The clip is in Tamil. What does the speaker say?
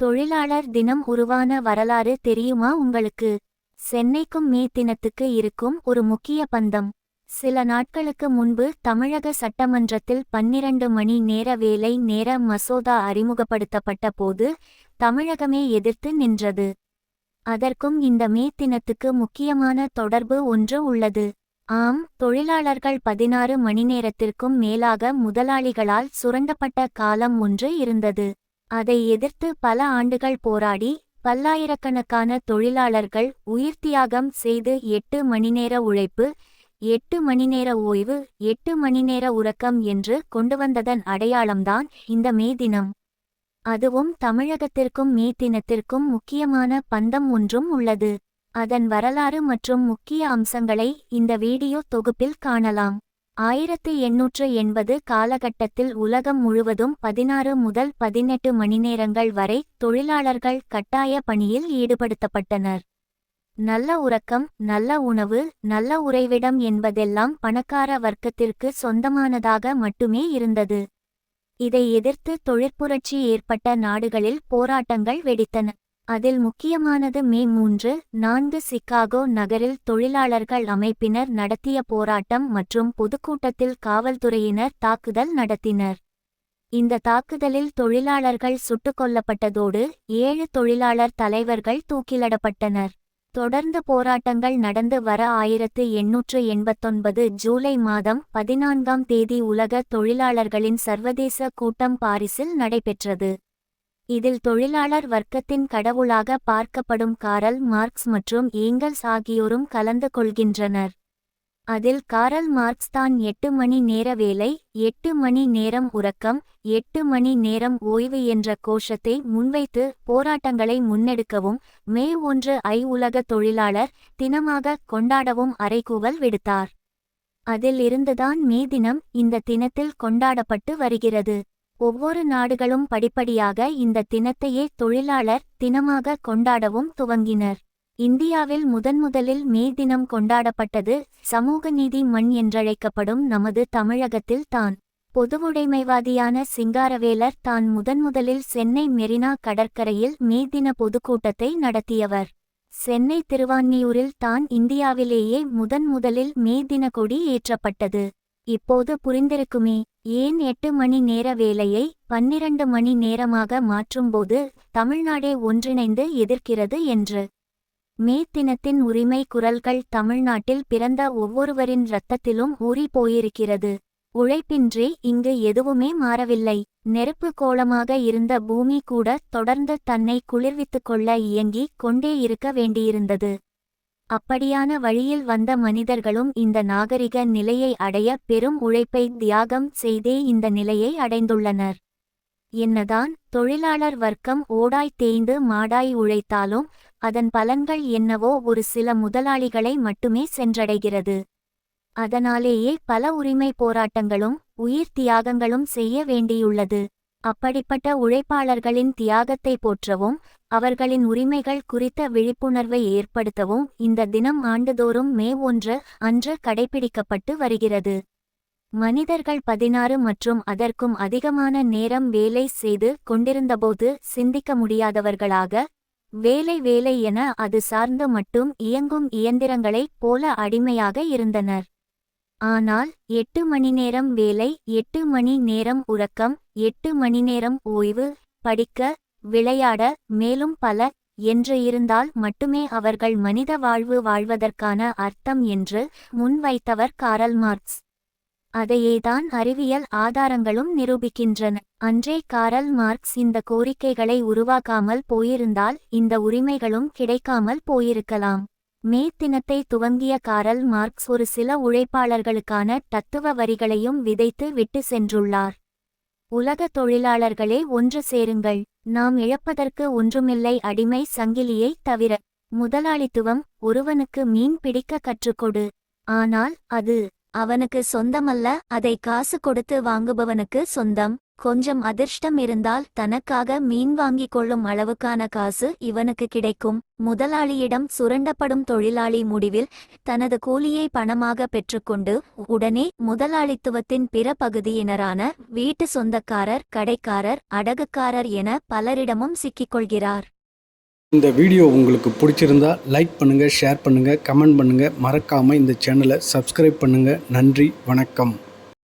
தொழிலாளர் தினம் உருவான வரலாறு தெரியுமா உங்களுக்கு? சென்னைக்கும் மே தினத்துக்கு இருக்கும் ஒரு முக்கிய பந்தம். சில நாட்களுக்கு முன்பு தமிழக சட்டமன்றத்தில் பன்னிரண்டு மணி நேர வேலை நேர மசோதா அறிமுகப்படுத்தப்பட்ட போது தமிழகமே எதிர்த்து நின்றது. அதற்கும் இந்த மே தினத்துக்கு முக்கியமான தொடர்பு ஒன்று உள்ளது. ஆம் தொழிலாளர்கள் பதினாறு மணி நேரத்திற்கும் மேலாக முதலாளிகளால் சுரண்டப்பட்ட காலம் ஒன்று இருந்தது. அதை எதிர்த்து பல ஆண்டுகள் போராடி பல்லாயிரக்கணக்கான தொழிலாளர்கள் உயிர்த்தியாகம் செய்து எட்டு மணிநேர உழைப்பு எட்டு மணிநேர ஓய்வு எட்டு மணிநேர உறக்கம் என்று கொண்டுவந்ததன் அடையாளம்தான் இந்த மே தினம். அதுவும் தமிழகத்திற்கும் மே தினத்திற்கும் முக்கியமான பந்தம் ஒன்றும் உள்ளது. அதன் வரலாறு மற்றும் முக்கிய அம்சங்களை இந்த வீடியோ தொகுப்பில் காணலாம். ஆயிரத்து எண்ணூற்று எண்பது காலகட்டத்தில் உலகம் முழுவதும் பதினாறு முதல் பதினெட்டு மணிநேரங்கள் வரை தொழிலாளர்கள் கட்டாய பணியில் ஈடுபடுத்தப்பட்டனர். நல்ல உறக்கம் நல்ல உணவு நல்ல உறைவிடம் என்பதெல்லாம் பணக்கார வர்க்கத்திற்கு சொந்தமானதாக மட்டுமே இருந்தது. இதை எதிர்த்து தொழிற்புரட்சி ஏற்பட்ட நாடுகளில் போராட்டங்கள் வெடித்தன. அதில் முக்கியமானது மே மூன்று நான்கு சிகாகோ நகரில் தொழிலாளர்கள் அமைப்பினர் நடத்திய போராட்டம் மற்றும் பொதுக்கூட்டத்தில் காவல்துறையினர் தாக்குதல் நடத்தினர். இந்த தாக்குதலில் தொழிலாளர்கள் சுட்டுக் கொல்லப்பட்டதோடு ஏழு தொழிலாளர் தலைவர்கள் தூக்கிலிடப்பட்டனர். தொடர்ந்து போராட்டங்கள் நடந்து வர ஆயிரத்து எண்ணூற்று எண்பத்தொன்பது ஜூலை மாதம் பதினான்காம் தேதி உலக தொழிலாளர்களின் சர்வதேச கூட்டம் பாரிஸில் நடைபெற்றது. இதில் தொழிலாளர் வர்க்கத்தின் கடவுளாக பார்க்கப்படும் காரல் மார்க்ஸ் மற்றும் ஏங்கல்ஸ் ஆகியோரும் கலந்து கொள்கின்றனர். அதில் காரல் மார்க்ஸ் தான் எட்டு மணி நேர வேலை எட்டு மணி நேரம் உறக்கம் எட்டு மணி நேரம் ஓய்வு என்ற கோஷத்தை முன்வைத்து போராட்டங்களை முன்னெடுக்கவும் மே ஒன்று ஐ உலக தொழிலாளர் தினமாக கொண்டாடவும் அறைகூவல் விடுத்தார். அதில் இருந்துதான் மே தினம் இந்த தினத்தில் கொண்டாடப்பட்டு வருகிறது. ஒவ்வொரு நாடுகளும் படிப்படியாக இந்த தினத்தையே தொழிலாளர் தினமாக கொண்டாடவும் துவங்கினர். இந்தியாவில் முதன்முதலில் மே தினம் கொண்டாடப்பட்டது சமூக நீதி மண் என்றழைக்கப்படும் நமது தமிழகத்தில் தான். பொதுவுடைமைவாதியான சிங்காரவேலர் தான் முதன்முதலில் சென்னை மெரினா கடற்கரையில் மே தின பொதுக்கூட்டத்தை நடத்தியவர். சென்னை திருவான்மியூரில் தான் இந்தியாவிலேயே முதன் முதலில் மே தின கொடி ஏற்றப்பட்டது. இப்போது புரிந்திருக்குமே ஏன் எட்டு மணி நேர வேலையை பன்னிரண்டு மணி நேரமாக மாற்றும்போது தமிழ்நாடே ஒன்றிணைந்து எதிர்க்கிறது என்று? மே தினத்தின் உரிமை குரல்கள் தமிழ்நாட்டில் பிறந்த ஒவ்வொருவரின் இரத்தத்திலும் ஊறி போயிருக்கிறது. உழைப்பின்றி இங்கு எதுவுமே மாறவில்லை. நெருப்பு கோலமாக இருந்த பூமி கூட தொடர்ந்து தன்னை குளிர்வித்துக் கொள்ள இயங்கிக் கொண்டே இருக்க வேண்டியிருந்தது. அப்படியான வழியில் வந்த மனிதர்களும் இந்த நாகரிக நிலையை அடைய பெரும் உழைப்பை தியாகம் செய்தே இந்த நிலையை அடைந்துள்ளனர். என்னதான் தொழிலாளர் வர்க்கம் ஓடாய் தேய்ந்து மாடாய் உழைத்தாலும் அதன் பலன்கள் என்னவோ ஒரு சில முதலாளிகளை மட்டுமே சென்றடைகிறது. அதனாலேயே பல உரிமை போராட்டங்களும் உயிர் தியாகங்களும் செய்ய வேண்டியுள்ளது. அப்படிப்பட்ட உழைப்பாளர்களின் தியாகத்தை போற்றவும் அவர்களின் உரிமைகள் குறித்த விழிப்புணர்வை ஏற்படுத்தவும் இந்த தினம் ஆண்டுதோறும் மே ஒன்று அன்று கடைபிடிக்கப்பட்டு வருகிறது. மனிதர்கள் பதினாறு மற்றும் அதற்கும் அதிகமான நேரம் வேலை செய்து கொண்டிருந்தபோது சிந்திக்க முடியாதவர்களாக வேலை வேலை என அது சார்ந்து மட்டும் இயங்கும் இயந்திரங்களைப் போல அடிமையாக இருந்தனர். ஆனால் எட்டு மணி நேரம் வேலை எட்டு மணி நேரம் உறக்கம் எட்டு மணி நேரம் ஓய்வு படிக்க விளையாட மேலும் பல என்று இருந்தால் மட்டுமே அவர்கள் மனித வாழ்வு வாழ்வதற்கான அர்த்தம் என்று முன்வைத்தவர் காரல் மார்க்ஸ். அதையேதான் அறிவியல் ஆதாரங்களும் நிரூபிக்கின்றன. அன்றே காரல் மார்க்ஸ் இந்த கோரிக்கைகளை உருவாக்காமல் போயிருந்தால் இந்த உரிமைகளும் கிடைக்காமல் போயிருக்கலாம். மே தினத்தை துவங்கிய காரல் மார்க்ஸ் ஒரு சில உழைப்பாளர்களுக்கான தத்துவ வரிகளையும் விதைத்து விட்டு சென்றுள்ளார். உலக தொழிலாளர்களே ஒன்று சேருங்கள். நாம் இழப்பதற்கு ஒன்றுமில்லை. அடிமை சங்கிலியை தவிர முதலாளித்துவம் ஒருவனுக்கு மீன் பிடிக்க கற்றுக்கொடு. ஆனால் அது அவனுக்கு சொந்தமல்ல. அதை காசு கொடுத்து வாங்குபவனுக்கு சொந்தம். கொஞ்சம் அதிர்ஷ்டம் இருந்தால் தனக்காக மீன் வாங்கிக் கொள்ளும் அளவுக்கான காசு இவனுக்கு கிடைக்கும். முதலாளியிடம் சுரண்டப்படும் தொழிலாளி முடிவில் தனது கூலியை பணமாக பெற்றுக்கொண்டு உடனே முதலாளித்துவத்தின் பிற பகுதியினரான வீட்டு சொந்தக்காரர் கடைக்காரர் அடகுக்காரர் என பலரிடமும் சிக்கிக்கொள்கிறார். இந்த வீடியோ உங்களுக்கு பிடிச்சிருந்தா லைக் பண்ணுங்கள் ஷேர் பண்ணுங்கள் கமெண்ட் பண்ணுங்கள் மறக்காமல் இந்த சேனலை சப்ஸ்கிரைப் பண்ணுங்கள் நன்றி வணக்கம்.